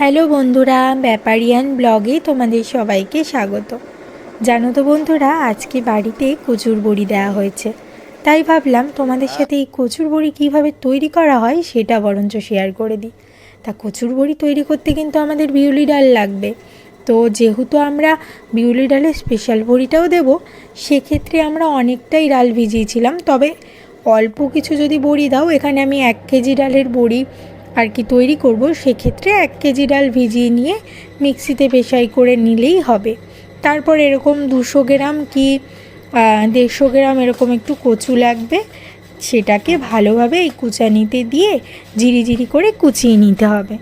Hello বন্ধুরা, ব্যাপারিয়ান ব্লগে তোমাদের সবাইকে স্বাগত। জানো তো বন্ধুরা, আজকে বাড়িতে কচুর বড়ি দেওয়া হয়েছে। তাই ভাবলাম তোমাদের সাথে এই কচুর বড়ি কীভাবে তৈরি করা হয় সেটা বরঞ্চ শেয়ার করে দিই। তা কচুর বড়ি তৈরি করতে কিন্তু আমাদের বিউলি ডাল লাগবে। তো যেহেতু আমরা বিউলি ডালের স্পেশাল বড়িটাও দেবো, সেক্ষেত্রে আমরা অনেকটাই ডাল ভিজিয়েছিলাম। তবে অল্প কিছু যদি বড়ি দাও, এখানে আমি এক কেজি ডালের বড়ি আর কি তৈরি করব, সেক্ষেত্রে এক কেজি ডাল ভিজিয়ে নিয়ে মিক্সিতে পেশাই করে নিলেই হবে। তারপর এরকম দুশো গ্রাম কি দেড়শো গ্রাম এরকম একটু কচু লাগবে, সেটাকে ভালোভাবে এই কুচানিতে দিয়ে জিরি করে কুচিয়ে নিতে হবে।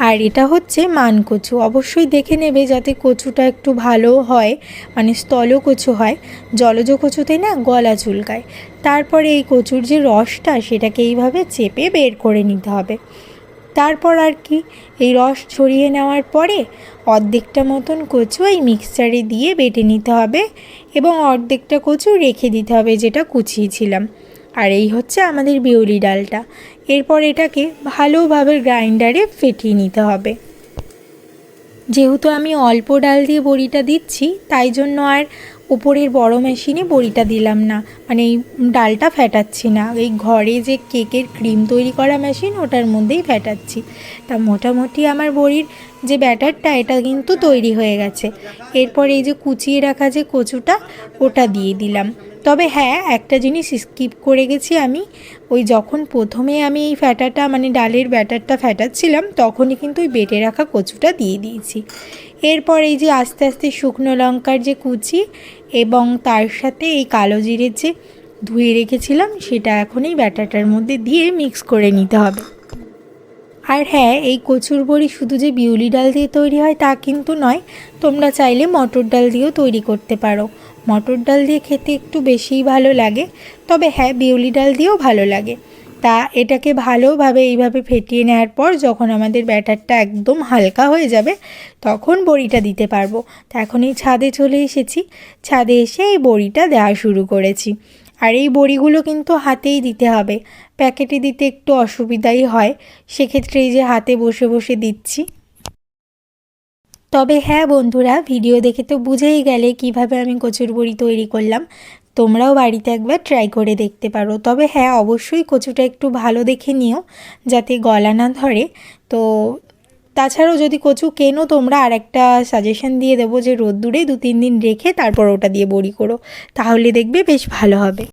আর এটা হচ্ছে মান কচু অবশ্যই দেখে নেবে যাতে কচুটা একটু ভালো হয় মানে স্থল কচু হয়, জলজ কচুতে না গলা চুলকায়। তারপরে এই কচুর যে রসটা, সেটাকে এইভাবে চেপে বের করে নিতে হবে। তারপর আর কি, এই রস ছড়িয়ে নেওয়ার পরে অর্ধেকটা মতন কচু এই মিক্সচারে দিয়ে বেটে নিতে হবে এবং অর্ধেকটা কচু রেখে দিতে হবে যেটা কুচিয়েছিলাম। আর এই হচ্ছে আমাদের বিউলি ডালটা। এরপর এটাকে ভালোভাবে গ্রাইন্ডারে ফেটিয়ে নিতে হবে। যেহেতু আমি অল্প ডাল দিয়ে বড়িটা দিচ্ছি, তাই জন্য আর উপরের বড় মেশিনে বড়িটা দিলাম না। মানে এই ডালটা ফ্যাটাচ্ছি না। এই ঘরে যে কেকের ক্রিম তৈরি করা মেশিন, ওটার মধ্যেই ফ্যাটাচ্ছি তা মোটামুটি আমার বড়ির যে ব্যাটারটা, এটা কিন্তু তৈরি হয়ে গেছে। এরপর এই যে কুচিয়ে রাখা যে কচুটা, ওটা দিয়ে দিলাম। তবে হ্যাঁ একটা জিনিস স্কিপ করে গেছি আমি। ওই যখন প্রথমে আমি এই ফ্যাটাটা মানে ডালের ব্যাটারটা ফ্যাটাচ্ছিলাম, তখনই কিন্তু ওই বেটে রাখা কচুটা দিয়ে দিয়েছি। এরপর এই যে আস্তে আস্তে শুকনো লঙ্কার যে কুচি এবং তার সাথে এই কালো জিরের যে ধুয়ে রেখেছিলাম, সেটা এখন এই ব্যাটারটার মধ্যে দিয়ে মিক্স করে নিতে হবে। আর হ্যাঁ এই কচুর বড়ি শুধু যে বিউলি ডাল দিয়ে তৈরি হয় তা কিন্তু নয়, তোমরা চাইলে মটর ডাল দিয়েও তৈরি করতে পারো। মটর ডাল দিয়ে খেতে একটু বেশিই ভালো লাগে, তবে হ্যাঁ বিউলি ডাল দিয়েও ভালো লাগে। তা এটাকে ভালোভাবে এইভাবে ফেটিয়ে নেওয়ার পর যখন আমাদের ব্যাটারটা একদম হালকা হয়ে যাবে, তখন বড়িটা দিতে পারব। তা এখন এই ছাদে চলে এসেছি। ছাদে এসে এই বড়িটা দেওয়া শুরু করেছি। আর এই বড়িগুলো কিন্তু হাতেই দিতে হবে। প্যাকেটে দিতে একটু অসুবিধাই হয়। সেক্ষেত্রে এই যে হাতে বসে বসে দিচ্ছি। তবে হ্যাঁ বন্ধুরা, ভিডিও দেখে তো বুঝেই গেলে কীভাবে আমি কচুর বড়ি তৈরি করলাম। তোমরাও বাড়িতে একবার ট্রাই করে দেখতে পারো। তবে হ্যাঁ অবশ্যই কচুটা একটু ভালো দেখে নিও, যাতে গলা না ধরে। তো তাছাড়াও যদি কচু কেনো, তোমরা আর একটা সাজেশন দিয়ে দেবো যে রোদ্দুরে দু তিন দিন রেখে তারপর ওটা দিয়ে বড়ি করো। তাহলে দেখবে বেশ ভালো হবে।